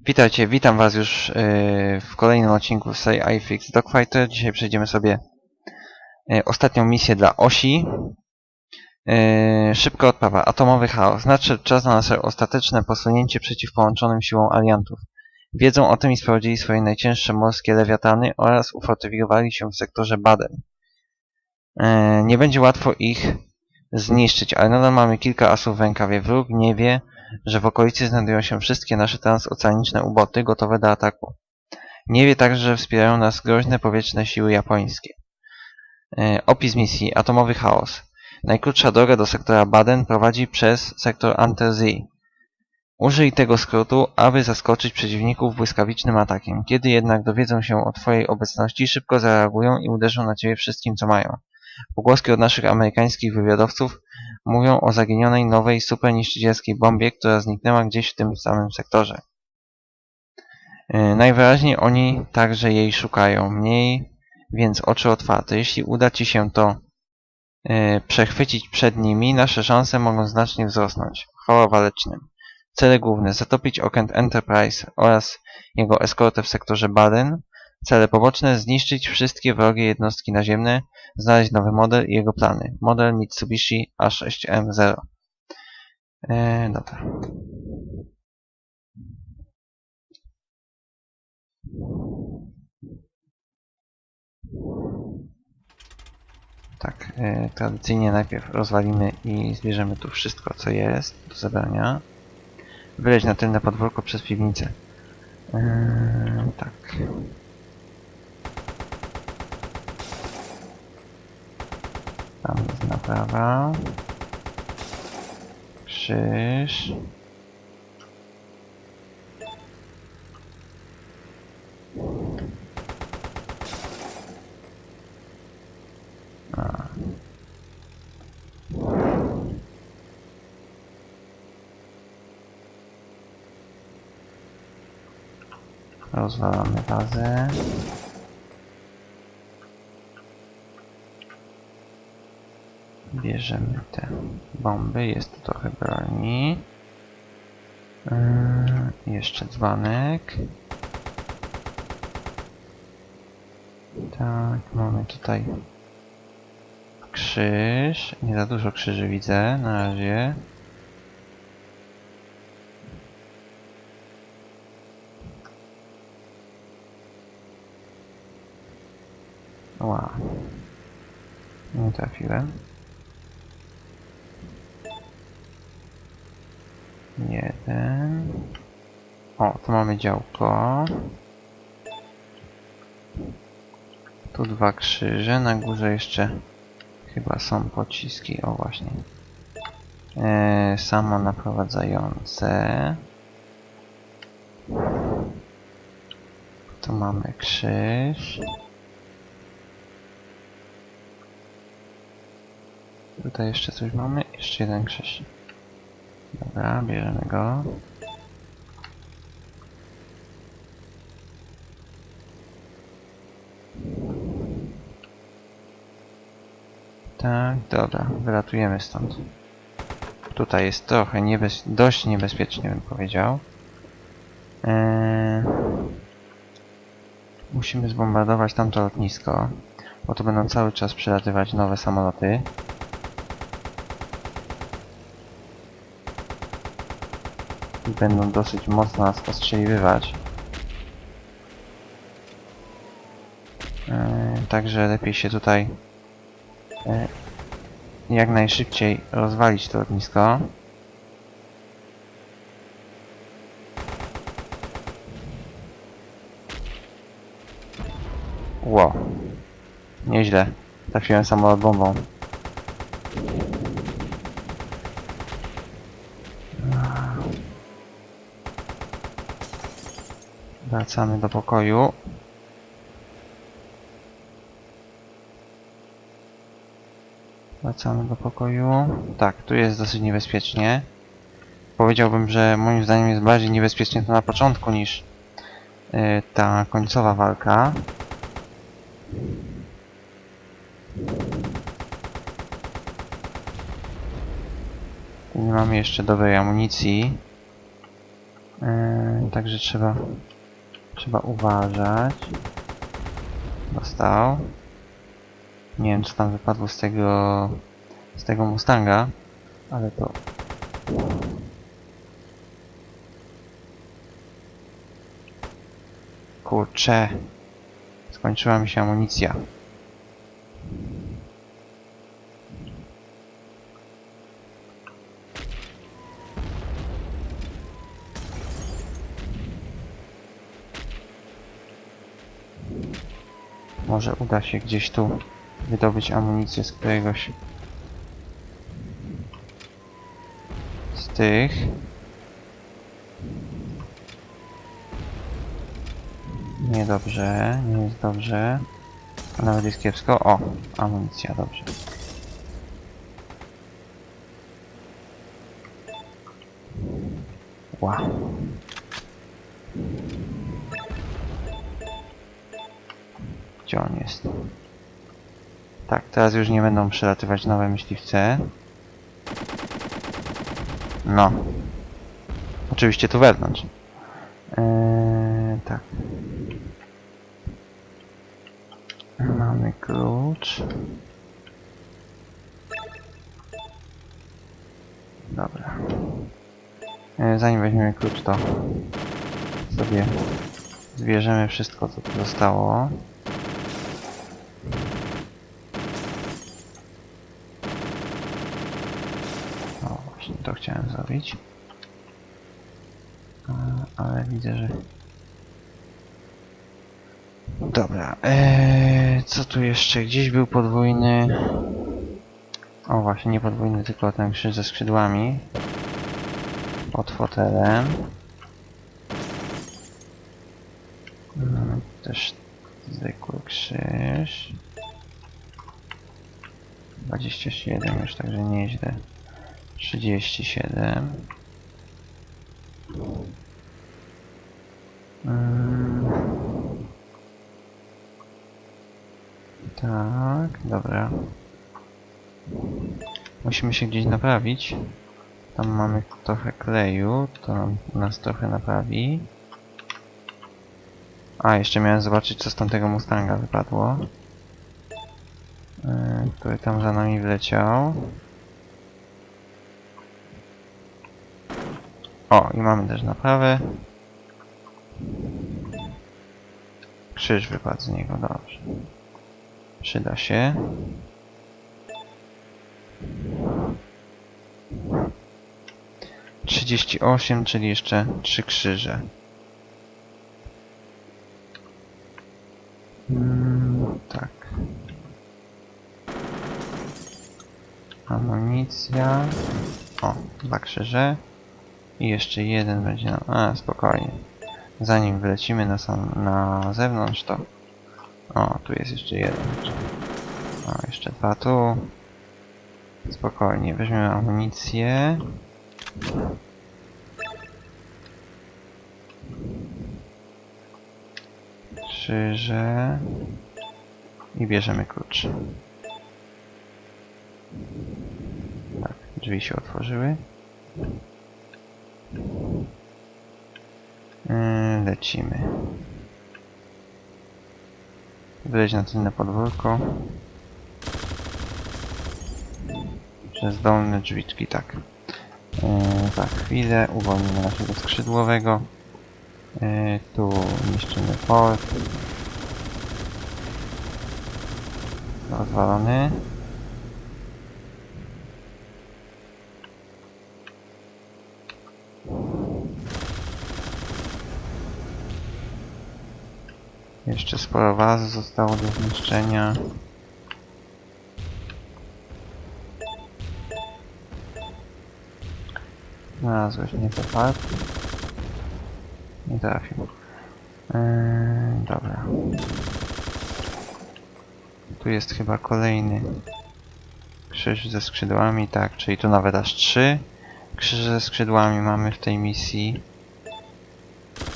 Witajcie, witam was już yy, w kolejnym odcinku serii iFix Dogfighter. Dzisiaj przejdziemy sobie yy, ostatnią misję dla Osi. Yy, szybka odprawa. Atomowy chaos. Nadszedł czas na nasze ostateczne posunięcie przeciw połączonym siłom aliantów. Wiedzą o tym i sprawdzili swoje najcięższe morskie lewiatany oraz ufortyfikowali się w sektorze Baden. Nie będzie łatwo ich zniszczyć, ale nadal mamy kilka asów w rękawie. Wróg nie wie, że w okolicy znajdują się wszystkie nasze transoceaniczne uboty gotowe do ataku. Nie wie także, że wspierają nas groźne powietrzne siły japońskie. E, opis misji Atomowy chaos. Najkrótsza droga do sektora Baden prowadzi przez sektor Untersee. Użyj tego skrótu, aby zaskoczyć przeciwników błyskawicznym atakiem. Kiedy jednak dowiedzą się o Twojej obecności, szybko zareagują i uderzą na Ciebie wszystkim, co mają. Pogłoski od naszych amerykańskich wywiadowców mówią o zaginionej nowej superniszczycielskiej bombie, która zniknęła gdzieś w tym samym sektorze. Yy, najwyraźniej oni także jej szukają. Mniej więc oczy otwarte. Jeśli uda Ci się to yy, przechwycić przed nimi, nasze szanse mogą znacznie wzrosnąć. Chwała walecznym. Cele główne. Zatopić okręt Enterprise oraz jego eskortę w sektorze Baden. Cele poboczne. Zniszczyć wszystkie wrogie jednostki naziemne. Znaleźć nowy model i jego plany. Model Mitsubishi A6M0. Eee, dobra. Tak, e, tradycyjnie najpierw rozwalimy i zbierzemy tu wszystko, co jest do zabrania. Wyleć na tylne podwórko przez piwnicę. Eee, tak. Tam jest naprawa. Krzyż. Rozwalamy bazę. Bierzemy te bomby, jest tu trochę broni. Yy, jeszcze dzbanek. Tak, mamy tutaj krzyż. Nie za dużo krzyży widzę na razie. Wow. Nie trafiłem. Jeden. O, tu mamy działko. Tu dwa krzyże, na górze jeszcze chyba są pociski, o właśnie. E, samo naprowadzające. Tu mamy krzyż. Tutaj jeszcze coś mamy, jeszcze jeden krzyż. Dobra, bierzemy go. Tak, dobra, wylatujemy stąd. Tutaj jest trochę niebez... dość niebezpiecznie bym powiedział. Eee... Musimy zbombardować tamto lotnisko, bo to będą cały czas przylatywać nowe samoloty. I będą dosyć mocno nas ostrzeliwywać. Yy, także lepiej się tutaj yy, jak najszybciej rozwalić to lotnisko. Ło. Nieźle. Trafiłem samolot bombą. Wracamy do pokoju. Wracamy do pokoju. Tak, tu jest dosyć niebezpiecznie. Powiedziałbym, że moim zdaniem jest bardziej niebezpiecznie to na początku niż yy, ta końcowa walka. Tu nie mamy jeszcze dobrej amunicji. Yy, także trzeba trzeba uważać. Dostał. Nie wiem co tam wypadło z tego z tego Mustanga, ale to Kurczę. Skończyła mi się amunicja. Może uda się gdzieś tu wydobyć amunicję z któregoś z tych. Niedobrze, nie jest dobrze. A nawet jest kiepsko. O, amunicja, dobrze. Wow. Gdzie on jest? Tak, teraz już nie będą przelatywać nowe myśliwce. No. Oczywiście tu wewnątrz. Eee, tak. Mamy klucz. Dobra. E, Zanim weźmiemy klucz, to sobie zbierzemy wszystko, co tu zostało. To chciałem zrobić. E, Ale widzę, że Dobra, eee, co tu jeszcze? Gdzieś był podwójny... O właśnie, nie podwójny, tylko ten krzyż ze skrzydłami. Pod fotelem. Mamy też zwykły krzyż. 27 już, także nieźle. 37. Mm. Tak, dobra. Musimy się gdzieś naprawić. Tam mamy trochę kleju, to nas trochę naprawi. A, jeszcze miałem zobaczyć, co z tamtego Mustanga wypadło. Yy, który tam za nami wleciał. O, i mamy też naprawę. Krzyż wypadł z niego, dobrze. Przyda się. Trzydzieści osiem, czyli jeszcze trzy krzyże. Mm, tak. Amunicja. O, dwa krzyże. I jeszcze jeden będzie nam... A, spokojnie. Zanim wylecimy na, sam, na zewnątrz, to o, tu jest jeszcze jeden. O, jeszcze dwa tu. Spokojnie, weźmiemy amunicję. Krzyże. I bierzemy klucz. Tak, drzwi się otworzyły. Yy, lecimy. Wyleć na tylne podwórko. Przez dolne drzwiczki, tak. Yy, za chwilę uwolnimy naszego skrzydłowego. Yy, tu niszczymy port. Rozwalony. Jeszcze sporo was zostało do zniszczenia. Znalazłeś nie zapad. Nie trafił. Eee, dobra. Tu jest chyba kolejny krzyż ze skrzydłami, tak, czyli tu nawet aż trzy krzyże ze skrzydłami mamy w tej misji.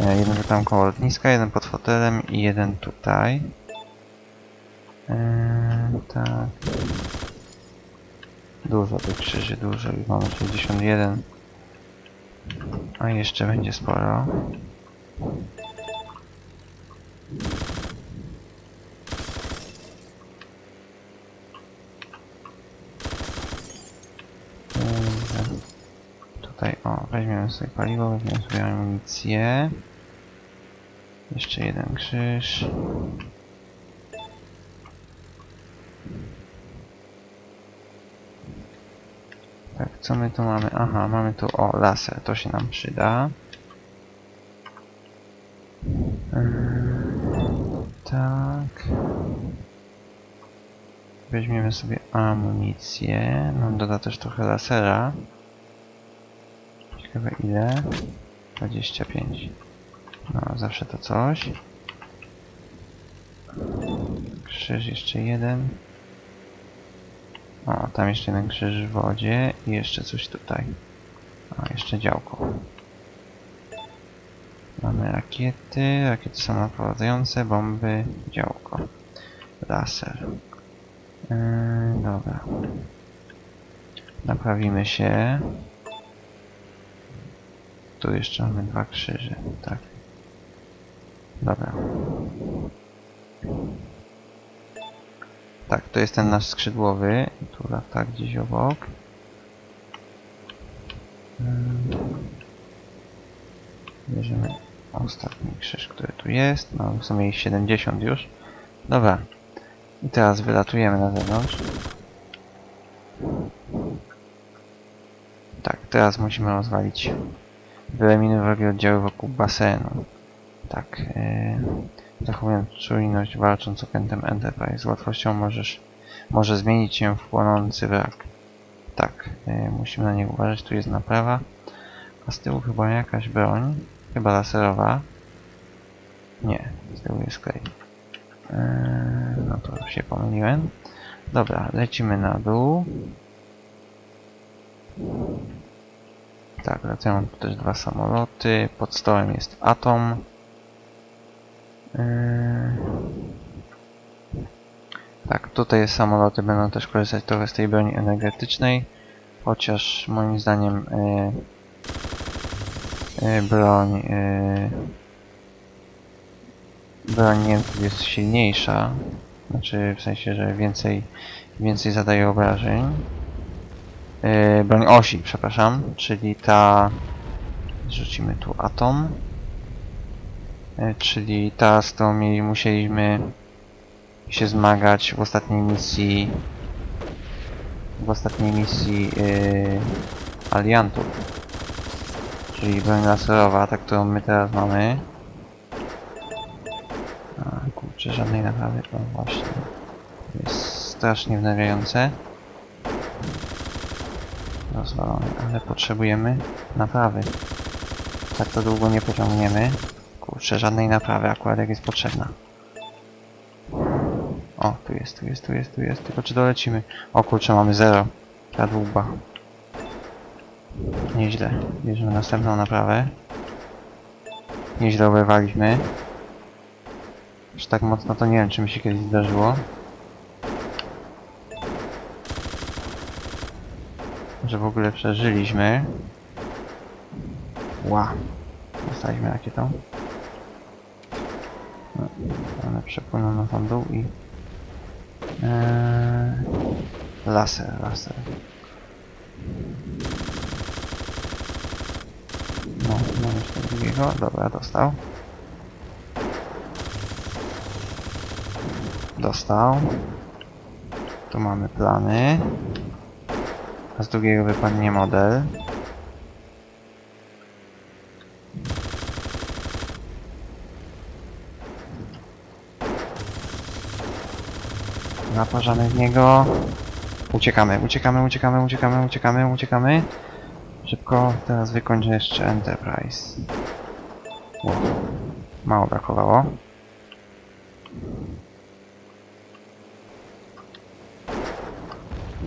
E, Jeden tam koło lotniska, jeden pod fotelem i jeden tutaj. Eee, tak. Dużo tych krzyży, dużo. Już mamy 61. A jeszcze będzie sporo. Dobrze. Tutaj, o, weźmiemy sobie paliwo, weźmiemy sobie amunicję. Jeszcze jeden krzyż. Tak, co my tu mamy? Aha, mamy tu, o, laser, to się nam przyda. Ym, tak. Weźmiemy sobie amunicję. Nam doda też trochę lasera. Ciekawe ile? 25. No, zawsze to coś. Krzyż jeszcze jeden. O, tam jeszcze jeden krzyż w wodzie i jeszcze coś tutaj. A, jeszcze działko. Mamy rakiety, rakiety samoprowadzające, bomby, działko. Laser. Yy, dobra. Naprawimy się. Tu jeszcze mamy dwa krzyże, tak. Dobra. Tak, to jest ten nasz skrzydłowy. Tu lata gdzieś obok. Mm. Bierzemy ostatni krzyż, który tu jest. No, w sumie ich 70 już. Dobra. I teraz wylatujemy na zewnątrz. Tak, teraz musimy rozwalić wyeliminuj wrogie oddziały wokół basenu. Tak. Yy, zachowując czujność walcząc okrętem Enterprise. Z łatwością możesz, może zmienić się w płonący wrak. Tak, yy, musimy na nie uważać. Tu jest naprawa. A z tyłu chyba jakaś broń. Chyba laserowa. Nie, z tyłu jest klej. Yy, no to się pomyliłem. Dobra, lecimy na dół. Tak, lecą tu też dwa samoloty. Pod stołem jest Atom. Yy... Tak, tutaj samoloty będą też korzystać trochę z tej broni energetycznej. Chociaż moim zdaniem yy, yy, broń broń Niemców jest silniejsza. Znaczy w sensie, że więcej, więcej zadaje obrażeń. Yy, broń osi, przepraszam, czyli ta... Rzucimy tu atom. Yy, czyli ta, z którą mieli, musieliśmy się zmagać w ostatniej misji w ostatniej misji yy, aliantów. Czyli broń laserowa, ta, którą my teraz mamy. A, kurczę, żadnej naprawy, o właśnie. Jest strasznie wnerwiające rozwalony, ale potrzebujemy naprawy. Tak to długo nie pociągniemy. Kurczę, żadnej naprawy akurat jak jest potrzebna. O, tu jest, tu jest, tu jest, tu jest. Tylko czy dolecimy? O kurczę, mamy zero. Kadłuba. Nieźle. Bierzemy następną naprawę. Nieźle oberwaliśmy. Aż tak mocno to nie wiem, czy mi się kiedyś zdarzyło. Że w ogóle przeżyliśmy. Ła. Dostaliśmy rakietą. No, one przepłyną na tam dół i... Eee, laser, laser. No, mamy jeszcze drugiego. Dobra, dostał. Dostał. Tu mamy plany. A z drugiego wypadnie model. Naparzamy w niego. Uciekamy, uciekamy, uciekamy, uciekamy, uciekamy, uciekamy. Szybko, teraz wykończę jeszcze Enterprise. Wow. Mało brakowało.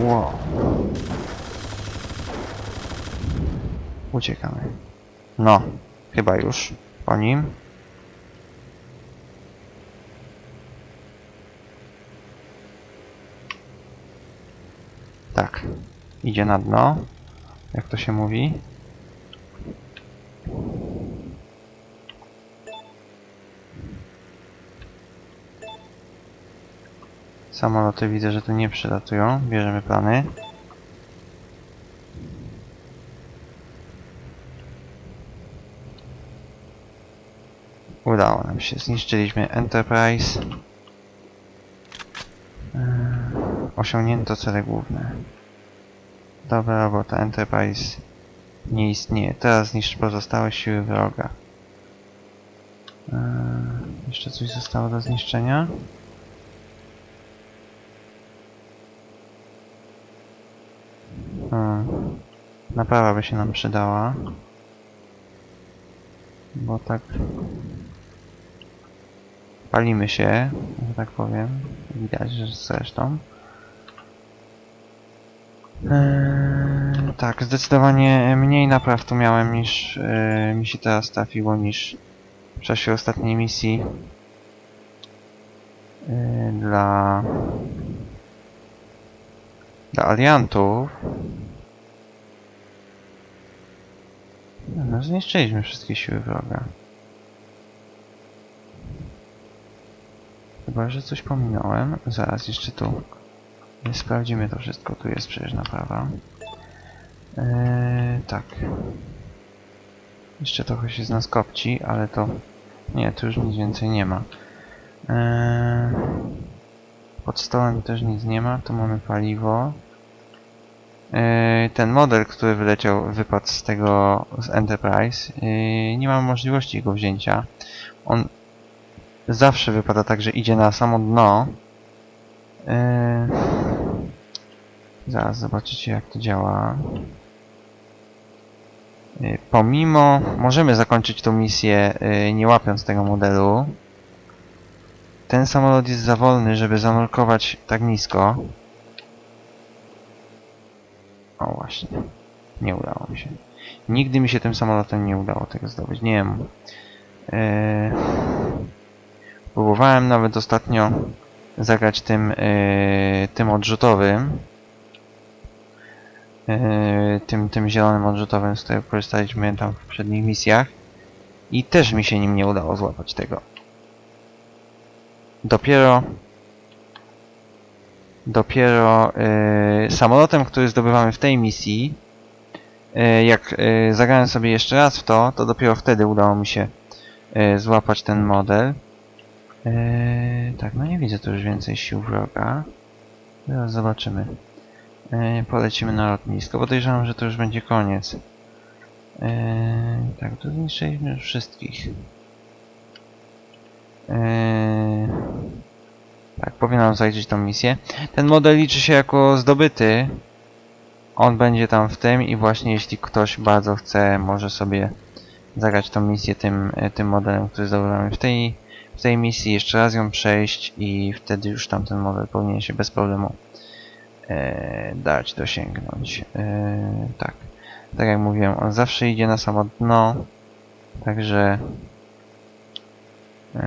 Wow. Uciekamy. No, chyba już po nim. Tak, idzie na dno, jak to się mówi. Samoloty widzę, że tu nie przylatują. Bierzemy plany. Się. Zniszczyliśmy Enterprise. Eee, Osiągnięto cele główne. Dobra robota. Enterprise nie istnieje. Teraz zniszcz pozostałe siły wroga. Eee, jeszcze coś zostało do zniszczenia? Hmm. Naprawa by się nam przydała. Bo tak... Palimy się, że tak powiem. Widać, że zresztą. Eee, tak, zdecydowanie mniej napraw tu miałem niż e, mi się teraz trafiło niż w czasie ostatniej misji e, dla dla aliantów. No, zniszczyliśmy wszystkie siły wroga. Chyba, że coś pominąłem. Zaraz jeszcze tu sprawdzimy to wszystko. Tu jest przecież naprawa. Eee, tak. Jeszcze trochę się z nas kopci, ale to... Nie, tu już nic więcej nie ma. Eee, pod stołem też nic nie ma. Tu mamy paliwo. Eee, ten model, który wyleciał, wypadł z tego, z Enterprise, eee, nie mam możliwości go wzięcia. On zawsze wypada tak, że idzie na samo dno. Eee, zaraz zobaczycie jak to działa. Eee, pomimo, możemy zakończyć tą misję eee, nie łapiąc tego modelu. Ten samolot jest za wolny, żeby zanurkować tak nisko. O właśnie. Nie udało mi się. Nigdy mi się tym samolotem nie udało tego zdobyć. Nie wiem. Eee, próbowałem nawet ostatnio zagrać tym, eee, tym odrzutowym. Eee, tym, tym zielonym odrzutowym, z którego korzystaliśmy tam w poprzednich misjach. I też mi się nim nie udało złapać tego. Dopiero dopiero y, samolotem, który zdobywamy w tej misji, y, jak y, zagrałem sobie jeszcze raz w to, to dopiero wtedy udało mi się y, złapać ten model. Y, tak, no nie widzę tu już więcej sił wroga. Zaraz zobaczymy. Y, polecimy na lotnisko. Podejrzewam, że to już będzie koniec. Y, tak, tu zniszczyliśmy już wszystkich. Yy, tak, powinnam zajrzeć tą misję. Ten model liczy się jako zdobyty. On będzie tam w tym i właśnie jeśli ktoś bardzo chce, może sobie zagrać tą misję tym, e, tym modelem, który zdobywamy w tej, w tej misji, jeszcze raz ją przejść i wtedy już tamten model powinien się bez problemu e, dać dosięgnąć. E, tak, tak jak mówiłem, on zawsze idzie na samo dno, także Eee,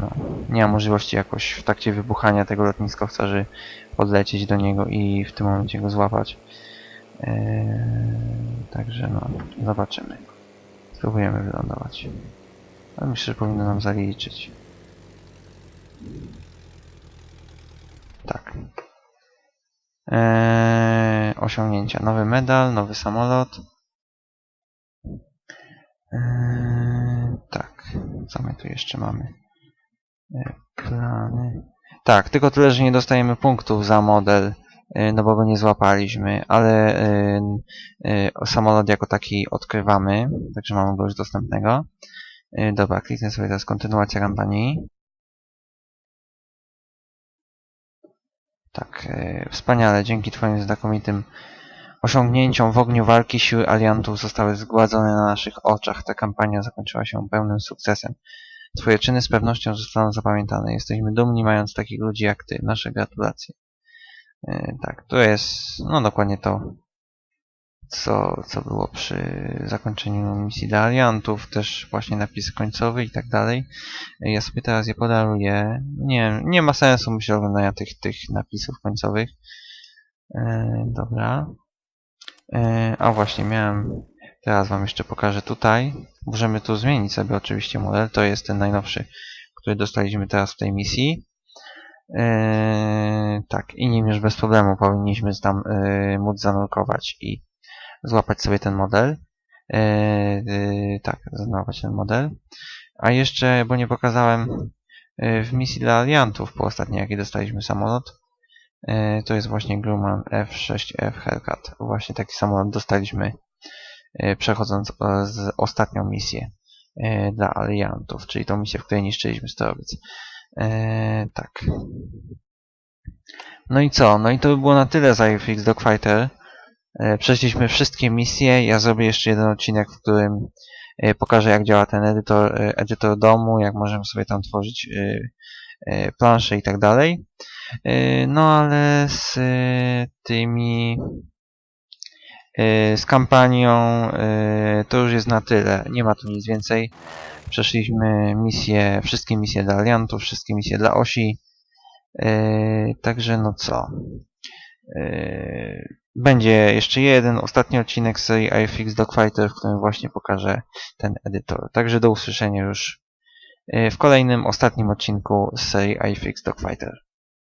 no, nie ma możliwości jakoś w trakcie wybuchania tego lotniskowca, podlecieć do niego i w tym momencie go złapać. Eee, także no, zobaczymy. Spróbujemy wylądować. Ale myślę, że powinno nam zaliczyć. Tak. Eee, osiągnięcia. Nowy medal, nowy samolot. Eee, tak, co my tu jeszcze mamy? Eee, plany. Tak, tylko tyle, że nie dostajemy punktów za model, e, no bo go nie złapaliśmy, ale e, e, samolot jako taki odkrywamy, także mamy go już dostępnego. E, dobra, kliknę sobie teraz kontynuacja kampanii. Tak, e, wspaniale, dzięki Twoim znakomitym osiągnięciom w ogniu walki siły aliantów zostały zgładzone na naszych oczach. Ta kampania zakończyła się pełnym sukcesem. Twoje czyny z pewnością zostaną zapamiętane. Jesteśmy dumni mając takich ludzi jak Ty. Nasze gratulacje. Yy, tak, to jest no dokładnie to, co, co było przy zakończeniu misji dla aliantów. Też właśnie napis końcowy i tak dalej. Ja sobie teraz je podaruję. Nie, nie ma sensu myślę oglądania tych, tych napisów końcowych. Yy, dobra. E, a właśnie, miałem... Teraz wam jeszcze pokażę tutaj. Możemy tu zmienić sobie oczywiście model. To jest ten najnowszy, który dostaliśmy teraz w tej misji. Yy, tak, i nim już bez problemu powinniśmy tam yy, móc zanurkować i złapać sobie ten model. Yy, yy, tak, złapać ten model. A jeszcze, bo nie pokazałem yy, w misji dla aliantów po ostatniej, jaki dostaliśmy samolot, to jest właśnie Grumman F6F Hellcat. Właśnie taki samolot dostaliśmy przechodząc e, z ostatnią misję dla aliantów, czyli tą misję, w której niszczyliśmy sterowiec. Tak. No i co? No i to by było na tyle za UFX Dogfighter. Eee, przeszliśmy wszystkie misje. Ja zrobię jeszcze jeden odcinek, w którym e, pokażę jak działa ten edytor, e, edytor domu, jak możemy sobie tam tworzyć e, e, plansze i tak dalej. E, no ale z e, tymi e, z kampanią e, to już jest na tyle. Nie ma tu nic więcej. Przeszliśmy misje, wszystkie misje dla Aliantów, wszystkie misje dla Osi. Także no co. Będzie jeszcze jeden, ostatni odcinek serii iFix Dogfighter, w którym właśnie pokażę ten edytor. Także do usłyszenia już yy, w kolejnym, ostatnim odcinku z serii iFix Dogfighter.